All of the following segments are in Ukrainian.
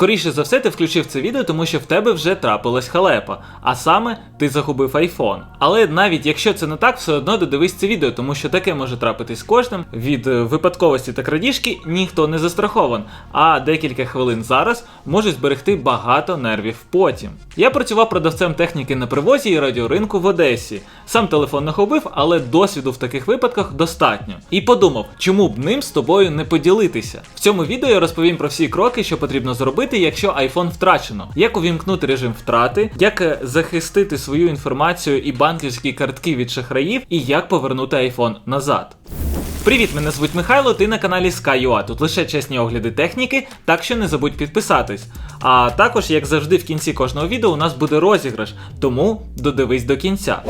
Скоріше за все, ти включив це відео, тому що в тебе вже трапилась халепа, а саме ти загубив iPhone. Але навіть якщо це не так, все одно додивись це відео, тому що таке може трапитись кожним. Від е, випадковості та крадіжки ніхто не застрахован, а декілька хвилин зараз можуть зберегти багато нервів потім. Я працював продавцем техніки на привозі і радіоринку в Одесі. Сам телефон не губив, але досвіду в таких випадках достатньо. І подумав, чому б ним з тобою не поділитися. В цьому відео я розповім про всі кроки, що потрібно зробити, якщо iPhone втрачено, як увімкнути режим втрати, як е, захистити свою інформацію і банківські картки від шахраїв, і як повернути iPhone назад. Привіт, мене звуть Михайло, ти на каналі Sky.ua. Тут лише чесні огляди техніки, так що не забудь підписатись. А також, як завжди, в кінці кожного відео у нас буде розіграш, тому додивись до кінця.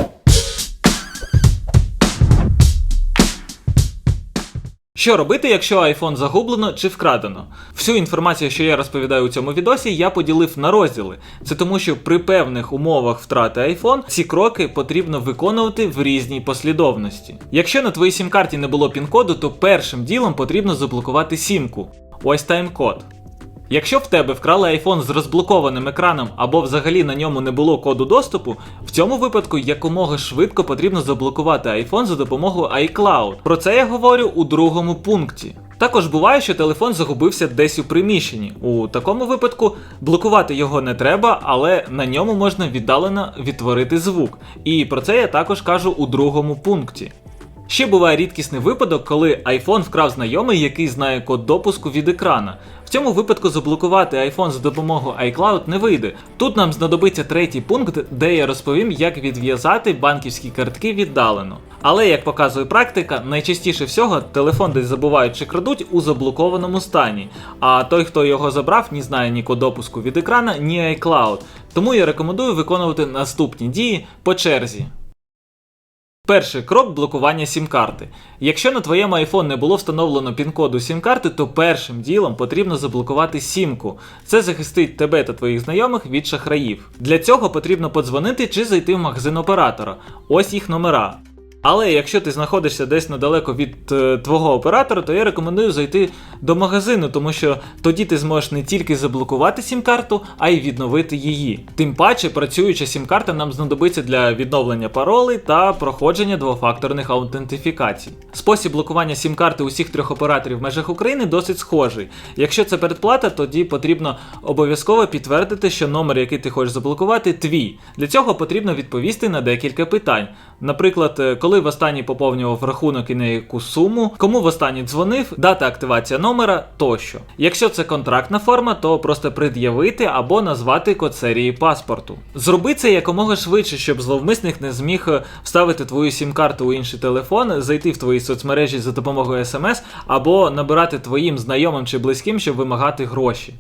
Що робити, якщо iPhone загублено чи вкрадено? Всю інформацію, що я розповідаю у цьому відосі, я поділив на розділи. Це тому, що при певних умовах втрати iPhone ці кроки потрібно виконувати в різній послідовності. Якщо на твоїй сім-карті не було пін-коду, то першим ділом потрібно заблокувати сімку. Ось тайм-код. Якщо в тебе вкрали iPhone з розблокованим екраном або взагалі на ньому не було коду доступу, в цьому випадку якомога швидко потрібно заблокувати iPhone за допомогою iCloud. Про це я говорю у другому пункті. Також буває, що телефон загубився десь у приміщенні. У такому випадку блокувати його не треба, але на ньому можна віддалено відтворити звук. І про це я також кажу у другому пункті. Ще буває рідкісний випадок, коли iPhone вкрав знайомий, який знає код допуску від екрана. Цьому випадку заблокувати iPhone за допомогою iCloud не вийде. Тут нам знадобиться третій пункт, де я розповім, як відв'язати банківські картки віддалено. Але як показує практика, найчастіше всього телефон десь забувають чи крадуть у заблокованому стані. А той, хто його забрав, не знає ні код допуску від екрана, ні iCloud. Тому я рекомендую виконувати наступні дії по черзі. Перший крок блокування сім-карти. Якщо на твоєму iPhone не було встановлено пін-коду сім-карти, то першим ділом потрібно заблокувати сімку. Це захистить тебе та твоїх знайомих від шахраїв. Для цього потрібно подзвонити чи зайти в магазин оператора. Ось їх номера. Але якщо ти знаходишся десь недалеко від е, твого оператора, то я рекомендую зайти до магазину, тому що тоді ти зможеш не тільки заблокувати сім-карту, а й відновити її. Тим паче, працююча сім-карта нам знадобиться для відновлення паролей та проходження двофакторних аутентифікацій. Спосіб блокування сім-карти усіх трьох операторів в межах України досить схожий. Якщо це передплата, тоді потрібно обов'язково підтвердити, що номер, який ти хочеш заблокувати, твій. Для цього потрібно відповісти на декілька питань. Наприклад, е, коли востаннє поповнював рахунок і на яку суму, кому востаннє дзвонив, дата активація номера тощо. Якщо це контрактна форма, то просто пред'явити або назвати код серії паспорту. Зроби це якомога швидше, щоб зловмисник не зміг е, вставити твою сім-карту у інший телефон, зайти в твої соцмережі за допомогою смс або набирати твоїм знайомим чи близьким, щоб вимагати гроші.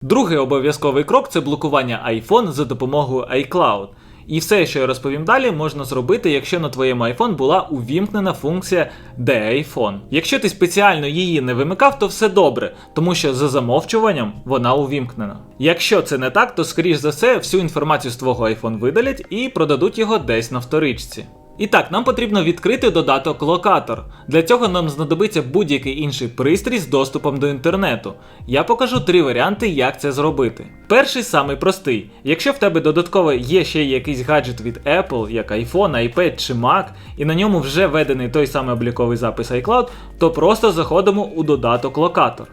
Другий обов'язковий крок це блокування iPhone за допомогою iCloud. І все, що я розповім далі, можна зробити, якщо на твоєму iPhone була увімкнена функція Де iPhone. Якщо ти спеціально її не вимикав, то все добре, тому що за замовчуванням вона увімкнена. Якщо це не так, то скоріш за все всю інформацію з твого iPhone видалять і продадуть його десь на вторичці. І так, нам потрібно відкрити додаток локатор. Для цього нам знадобиться будь-який інший пристрій з доступом до інтернету. Я покажу три варіанти, як це зробити. Перший самий простий. Якщо в тебе додатково є ще якийсь гаджет від Apple, як iPhone, iPad чи Mac, і на ньому вже введений той самий обліковий запис iCloud, то просто заходимо у додаток локатор.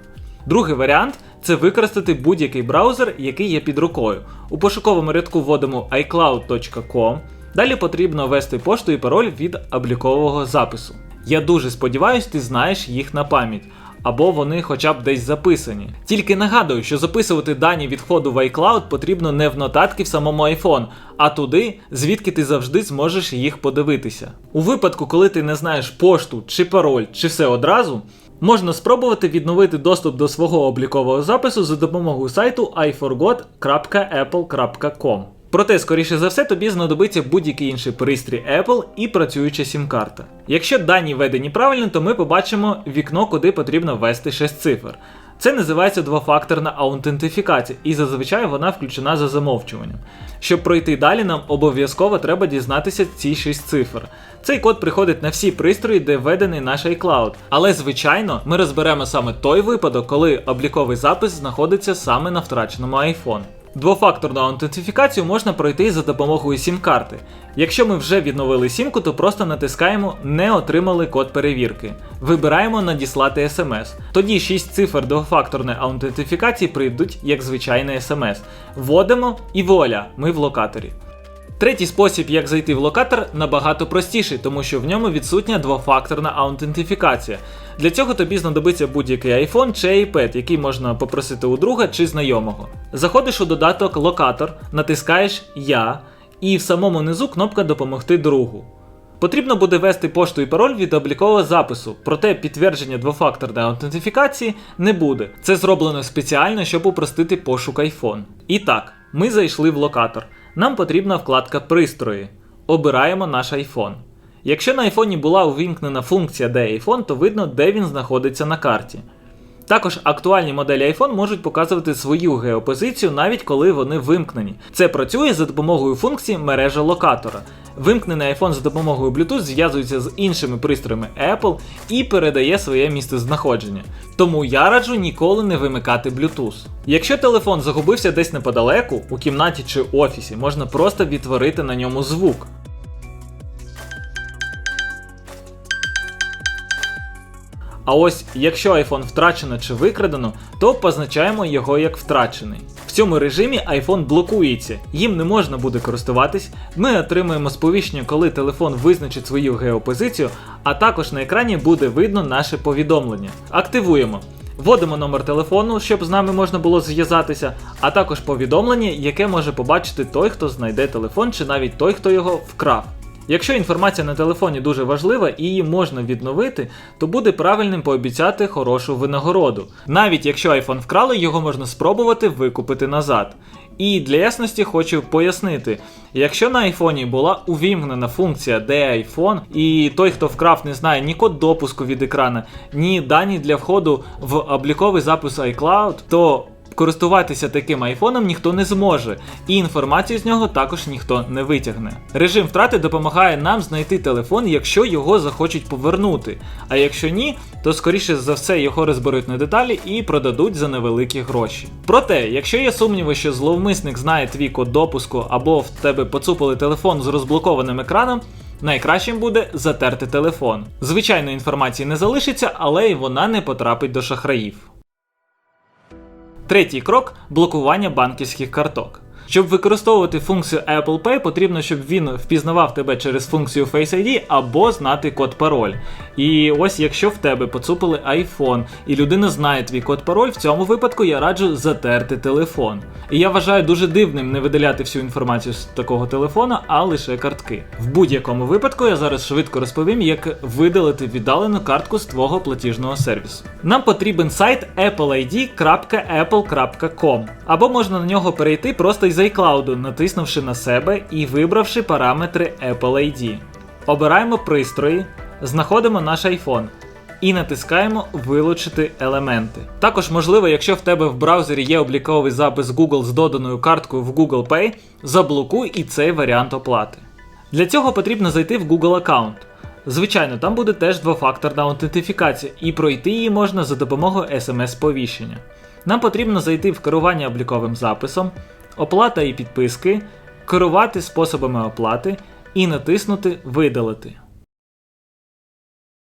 Другий варіант це використати будь-який браузер, який є під рукою. У пошуковому рядку вводимо iCloud.com. Далі потрібно ввести пошту і пароль від облікового запису. Я дуже сподіваюся, ти знаєш їх на пам'ять. Або вони хоча б десь записані. Тільки нагадую, що записувати дані від входу в iCloud потрібно не в нотатки в самому iPhone, а туди, звідки ти завжди зможеш їх подивитися. У випадку, коли ти не знаєш пошту чи пароль, чи все одразу, можна спробувати відновити доступ до свого облікового запису за допомогою сайту iforgot.apple.com. Проте, скоріше за все, тобі знадобиться будь-який інший пристрій Apple і працююча сім-карта. Якщо дані введені правильно, то ми побачимо вікно, куди потрібно ввести 6 цифр. Це називається двофакторна аутентифікація, і зазвичай вона включена за замовчуванням. Щоб пройти далі, нам обов'язково треба дізнатися ці 6 цифр. Цей код приходить на всі пристрої, де введений наш iCloud. Але звичайно, ми розберемо саме той випадок, коли обліковий запис знаходиться саме на втраченому iPhone. Двофакторну аутентифікацію можна пройти за допомогою сім-карти. Якщо ми вже відновили сімку, то просто натискаємо Не отримали код перевірки. Вибираємо Надіслати смс. Тоді 6 цифр двофакторної аутентифікації прийдуть як звичайний смс. Вводимо і вуаля, ми в локаторі. Третій спосіб, як зайти в локатор, набагато простіший, тому що в ньому відсутня двофакторна аутентифікація. Для цього тобі знадобиться будь-який iPhone чи iPad, який можна попросити у друга чи знайомого. Заходиш у додаток Локатор, натискаєш Я, і в самому низу кнопка Допомогти другу. Потрібно буде ввести пошту і пароль від облікового запису, проте підтвердження двофакторної аутентифікації не буде. Це зроблено спеціально, щоб упростити пошук iPhone. І так, ми зайшли в локатор. Нам потрібна вкладка Пристрої. Обираємо наш iPhone. Якщо на iPhone була увімкнена функція де iPhone, то видно, де він знаходиться на карті. Також актуальні моделі iPhone можуть показувати свою геопозицію навіть коли вони вимкнені. Це працює за допомогою функції мережа локатора. Вимкнений iPhone за допомогою Bluetooth зв'язується з іншими пристроями Apple і передає своє місцезнаходження. Тому я раджу ніколи не вимикати Bluetooth. Якщо телефон загубився десь неподалеку, у кімнаті чи офісі, можна просто відтворити на ньому звук. А ось якщо iPhone втрачено чи викрадено, то позначаємо його як втрачений. В цьому режимі iPhone блокується, їм не можна буде користуватись. Ми отримуємо сповіщення, коли телефон визначить свою геопозицію, а також на екрані буде видно наше повідомлення. Активуємо. Вводимо номер телефону, щоб з нами можна було зв'язатися, а також повідомлення, яке може побачити той, хто знайде телефон, чи навіть той, хто його вкрав. Якщо інформація на телефоні дуже важлива і її можна відновити, то буде правильним пообіцяти хорошу винагороду. Навіть якщо iPhone вкрали, його можна спробувати викупити назад. І для ясності хочу пояснити: якщо на айфоні була увімкнена функція де iPhone, і той, хто вкрав, не знає ні код допуску від екрана, ні дані для входу в обліковий запис iCloud, то Користуватися таким айфоном ніхто не зможе, і інформацію з нього також ніхто не витягне. Режим втрати допомагає нам знайти телефон, якщо його захочуть повернути. А якщо ні, то скоріше за все його розберуть на деталі і продадуть за невеликі гроші. Проте, якщо є сумніви, що зловмисник знає твій код допуску або в тебе поцупили телефон з розблокованим екраном. Найкращим буде затерти телефон. Звичайно, інформації не залишиться, але й вона не потрапить до шахраїв. Третій крок блокування банківських карток. Щоб використовувати функцію Apple Pay, потрібно, щоб він впізнавав тебе через функцію Face ID або знати код пароль. І ось якщо в тебе поцупили iPhone і людина знає твій код пароль, в цьому випадку я раджу затерти телефон. І я вважаю дуже дивним не видаляти всю інформацію з такого телефона, а лише картки. В будь-якому випадку я зараз швидко розповім, як видалити віддалену картку з твого платіжного сервісу. Нам потрібен сайт appleid.apple.com або можна на нього перейти просто із iCloud, натиснувши на себе і вибравши параметри Apple ID. Обираємо пристрої, знаходимо наш iPhone. І натискаємо Вилучити елементи. Також можливо, якщо в тебе в браузері є обліковий запис Google з доданою карткою в Google Pay, заблокуй і цей варіант оплати. Для цього потрібно зайти в Google аккаунт. Звичайно, там буде теж двофакторна аутентифікація, і пройти її можна за допомогою SMS-повіщення. Нам потрібно зайти в керування обліковим записом, оплата і підписки, керувати способами оплати і натиснути Видалити.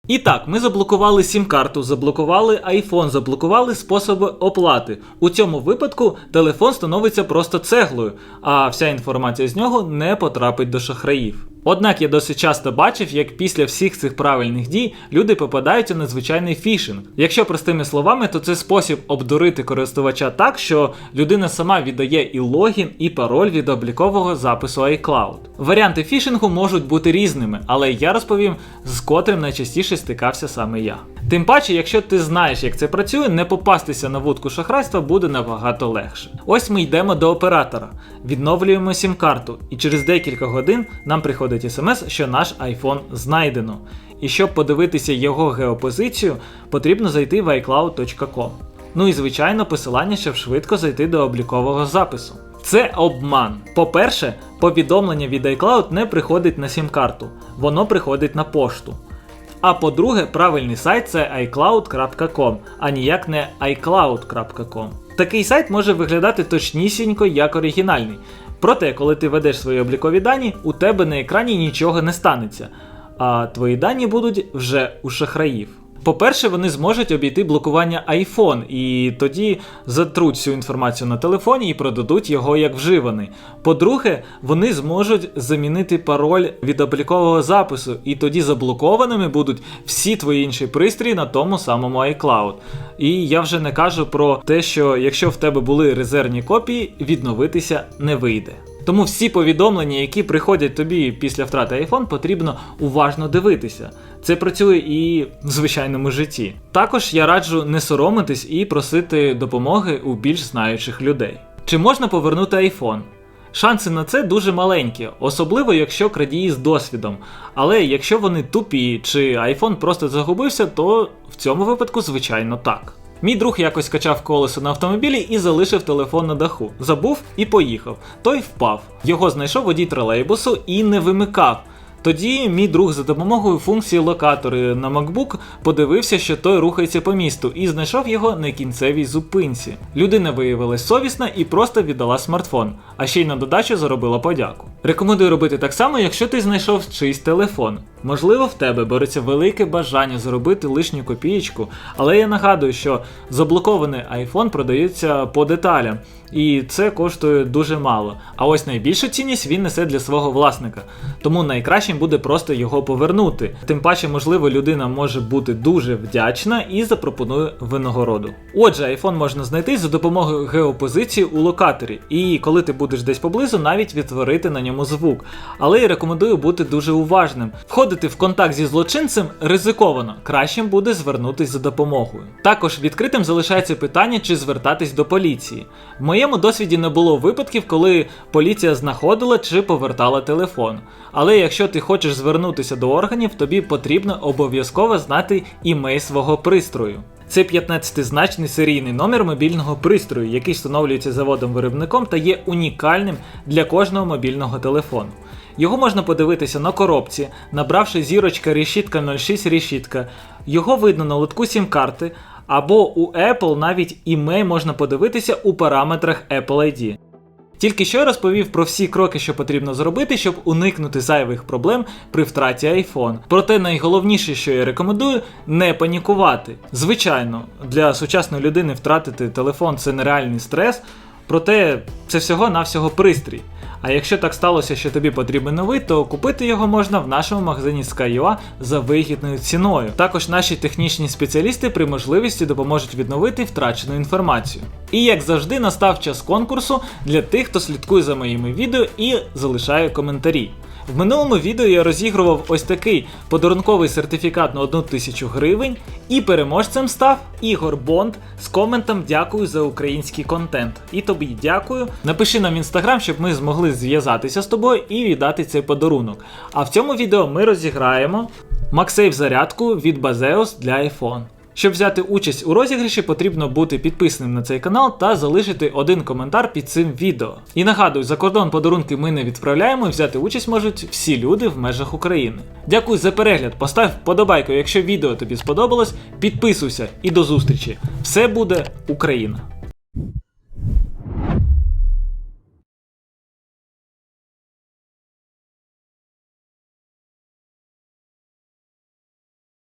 І так, ми заблокували сім-карту, заблокували iPhone, заблокували способи оплати. У цьому випадку телефон становиться просто цеглою, а вся інформація з нього не потрапить до шахраїв. Однак я досить часто бачив, як після всіх цих правильних дій люди попадають у надзвичайний фішинг. Якщо простими словами, то це спосіб обдурити користувача так, що людина сама віддає і логін, і пароль від облікового запису iCloud. Варіанти фішингу можуть бути різними, але я розповім, з котрим найчастіше стикався саме я. Тим паче, якщо ти знаєш, як це працює, не попастися на вудку шахрайства буде набагато легше. Ось ми йдемо до оператора, відновлюємо сім-карту, і через декілька годин нам приходить смс, що наш iPhone знайдено. І щоб подивитися його геопозицію, потрібно зайти в iCloud.com. Ну і звичайно, посилання, щоб швидко зайти до облікового запису. Це обман. По-перше, повідомлення від iCloud не приходить на сім-карту, воно приходить на пошту. А по-друге, правильний сайт це iCloud.com, а ніяк не iCloud.com. Такий сайт може виглядати точнісінько як оригінальний. Проте, коли ти ведеш свої облікові дані, у тебе на екрані нічого не станеться, а твої дані будуть вже у шахраїв. По-перше, вони зможуть обійти блокування iPhone, і тоді затруть всю інформацію на телефоні і продадуть його як вживаний. По-друге, вони зможуть замінити пароль від облікового запису, і тоді заблокованими будуть всі твої інші пристрої на тому самому iCloud. І я вже не кажу про те, що якщо в тебе були резервні копії, відновитися не вийде. Тому всі повідомлення, які приходять тобі після втрати iPhone, потрібно уважно дивитися. Це працює і в звичайному житті. Також я раджу не соромитись і просити допомоги у більш знаючих людей. Чи можна повернути iPhone? Шанси на це дуже маленькі, особливо якщо крадії з досвідом. Але якщо вони тупі чи iPhone просто загубився, то в цьому випадку, звичайно, так. Мій друг якось качав колесо на автомобілі і залишив телефон на даху. Забув і поїхав. Той впав. Його знайшов водій тролейбусу і не вимикав. Тоді мій друг за допомогою функції локатори на MacBook подивився, що той рухається по місту, і знайшов його на кінцевій зупинці. Людина виявилась совісна і просто віддала смартфон, а ще й на додачу заробила подяку. Рекомендую робити так само, якщо ти знайшов чийсь телефон. Можливо, в тебе бореться велике бажання заробити лишню копієчку, але я нагадую, що заблокований iPhone продається по деталям, і це коштує дуже мало. А ось найбільшу цінність він несе для свого власника. Тому найкращим буде просто його повернути. Тим паче, можливо, людина може бути дуже вдячна і запропонує винагороду. Отже, iPhone можна знайти за допомогою геопозиції у локаторі, і коли ти будеш десь поблизу, навіть відтворити на ньому звук. Але я рекомендую бути дуже уважним. Входити в контакт зі злочинцем ризиковано, кращим буде звернутись за допомогою. Також відкритим залишається питання, чи звертатись до поліції. В моєму досвіді не було випадків, коли поліція знаходила чи повертала телефон. Але якщо ти хочеш звернутися до органів, тобі потрібно обов'язково знати імей свого пристрою. Це 15-значний серійний номер мобільного пристрою, який встановлюється заводом-виробником та є унікальним для кожного мобільного телефону. Його можна подивитися на коробці, набравши зірочка решітка 06 решітка. Його видно на лотку сім-карти, або у Apple навіть імей можна подивитися у параметрах Apple ID. Тільки що я розповів про всі кроки, що потрібно зробити, щоб уникнути зайвих проблем при втраті iPhone. Проте найголовніше, що я рекомендую, не панікувати. Звичайно, для сучасної людини втратити телефон це нереальний стрес, проте це всього-навсього пристрій. А якщо так сталося, що тобі потрібен новий, то купити його можна в нашому магазині Sky.ua за вигідною ціною. Також наші технічні спеціалісти при можливості допоможуть відновити втрачену інформацію. І як завжди, настав час конкурсу для тих, хто слідкує за моїми відео і залишає коментарі. В минулому відео я розігрував ось такий подарунковий сертифікат на 1 тисячу гривень, і переможцем став Ігор Бонд з коментом Дякую за український контент. І тобі дякую. Напиши нам в інстаграм, щоб ми змогли зв'язатися з тобою і віддати цей подарунок. А в цьому відео ми розіграємо MagSafe зарядку від Bazeus для iPhone. Щоб взяти участь у розіграші, потрібно бути підписаним на цей канал та залишити один коментар під цим відео. І нагадую, за кордон подарунки ми не відправляємо, взяти участь можуть всі люди в межах України. Дякую за перегляд, постав вподобайку, якщо відео тобі сподобалось, підписуйся і до зустрічі. Все буде Україна!